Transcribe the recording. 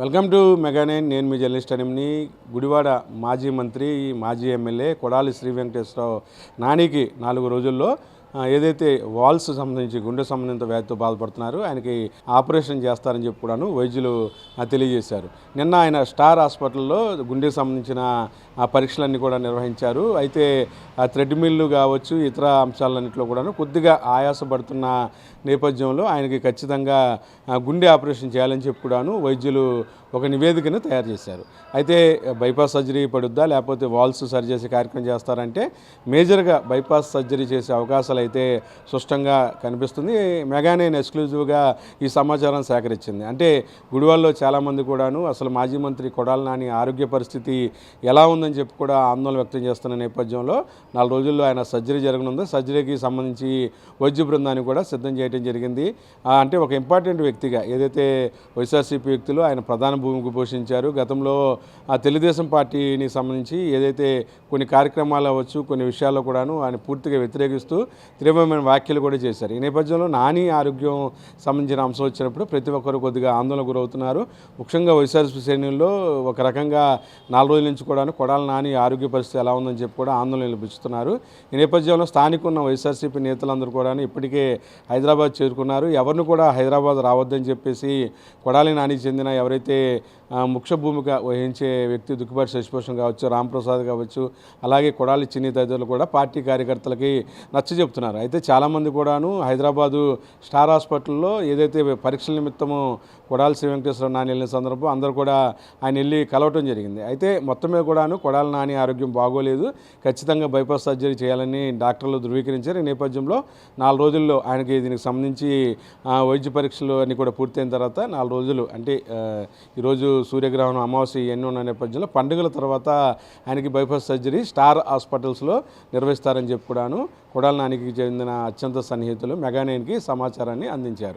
Welcome to Mega Nine నేను మీ journalist Animini. Gudivada మాజీ మంత్రి మాజీ ఎమ్మెల్యే కొడాలి శ్రీ వెంకటేశ్వరరావు నానికి నాలుగు రోజుల్లో ఏదైతే వాల్స్ సంబంధించి గుండె సంబంధిత వ్యాధితో బాధపడుతున్నారు ఆయనకి ఆపరేషన్ చేస్తారని చెప్పి కూడాను వైద్యులు తెలియజేశారు. నిన్న ఆయన స్టార్ హాస్పిటల్లో గుండెకి సంబంధించిన ఆ పరీక్షలన్నీ కూడా నిర్వహించారు. అయితే ఆ థ్రెడ్ మిల్లు కావచ్చు ఇతర అంశాలన్నింటిలో కూడాను కొద్దిగా ఆయాసపడుతున్న నేపథ్యంలో ఆయనకి ఖచ్చితంగా గుండె ఆపరేషన్ చేయాలని చెప్పి కూడాను వైద్యులు ఒక నివేదికను తయారు చేశారు. అయితే బైపాస్ సర్జరీ పడుద్దా లేకపోతే వాల్స్ సరి చేసే కార్యక్రమం చేస్తారంటే మేజర్గా బైపాస్ సర్జరీ చేసే అవకాశాలు అయితే స్పష్టంగా కనిపిస్తుంది. మెగానైన్ ఎక్స్క్లూజివ్గా ఈ సమాచారం సేకరించింది. అంటే గుడివాల్లో చాలామంది కూడాను అసలు మాజీ మంత్రి కొడాల నాని ఆరోగ్య పరిస్థితి ఎలా ఉందని చెప్పి కూడా ఆందోళన వ్యక్తం చేస్తున్న నేపథ్యంలో నాలుగు రోజుల్లో ఆయన సర్జరీ జరగనుంది. సర్జరీకి సంబంధించి వైద్య బృందాన్ని కూడా సిద్ధం చేయడం జరిగింది. అంటే ఒక ఇంపార్టెంట్ వ్యక్తిగా ఏదైతే వైఎస్ఆర్సీపీ వ్యక్తులు ఆయన ప్రధాన భూమికి పోషించారు గతంలో ఆ తెలుగుదేశం పార్టీని సంబంధించి ఏదైతే కొన్ని కార్యక్రమాలు అవ్వచ్చు కొన్ని విషయాల్లో కూడాను ఆయన పూర్తిగా వ్యతిరేకిస్తూ తీవ్రమైన వ్యాఖ్యలు కూడా చేశారు. ఈ నేపథ్యంలో నాని ఆరోగ్యం సంబంధించిన అంశం వచ్చినప్పుడు ప్రతి ఒక్కరు కొద్దిగా ఆందోళన గురవుతున్నారు. ముఖ్యంగా వైఎస్ఆర్సీపీ శ్రేణుల్లో ఒక రకంగా నాలుగు రోజుల నుంచి కూడా కొడాలి నాని ఆరోగ్య పరిస్థితి ఎలా ఉందని చెప్పి కూడా ఆందోళన నిలిపిస్తున్నారు ఈ నేపథ్యంలో స్థానిక ఉన్న వైఎస్ఆర్సీపీ నేతలందరూ కూడా ఇప్పటికే హైదరాబాద్ చేరుకున్నారు. ఎవరిని కూడా హైదరాబాద్ రావద్దని చెప్పేసి కొడాలి నానికి చెందిన ఎవరైతే ముఖ్య భూమిక వహించే వ్యక్తి దుక్కిపాటి శశిభూషణ్ కావచ్చు రాంప్రసాద్ కావచ్చు అలాగే కొడాలి చిన్ని తదితరులు కూడా పార్టీ కార్యకర్తలకి నచ్చ చెప్తున్నారు అయితే చాలామంది కూడాను హైదరాబాదు స్టార్ హాస్పిటల్లో ఏదైతే పరీక్షల నిమిత్తము కొడాలి శ్రీ వెంకటేశ్వర నాని వెళ్ళిన సందర్భం అందరూ కూడా ఆయన వెళ్ళి కలవటం జరిగింది. అయితే మొత్తమే కూడాను కొడాల నాని ఆరోగ్యం బాగోలేదు ఖచ్చితంగా బైపాస్ సర్జరీ చేయాలని డాక్టర్లు ధృవీకరించారు. ఈ నేపథ్యంలో నాలుగు రోజుల్లో ఆయనకి దీనికి సంబంధించి వైద్య పరీక్షలు అన్నీ కూడా పూర్తయిన తర్వాత నాలుగు రోజులు అంటే ఈరోజు సూర్యగ్రహణం అమావాస్య ఇవన్నీ ఉన్న నేపథ్యంలో పండుగల తర్వాత ఆయనకి బైపాస్ సర్జరీ స్టార్ హాస్పిటల్స్లో నిర్వహిస్తారని చెప్పుకున్నాను కూడాను కొడాల నానికి చెందిన అత్యంత సన్నిహితులు మెగానైన్కి సమాచారాన్ని అందించారు.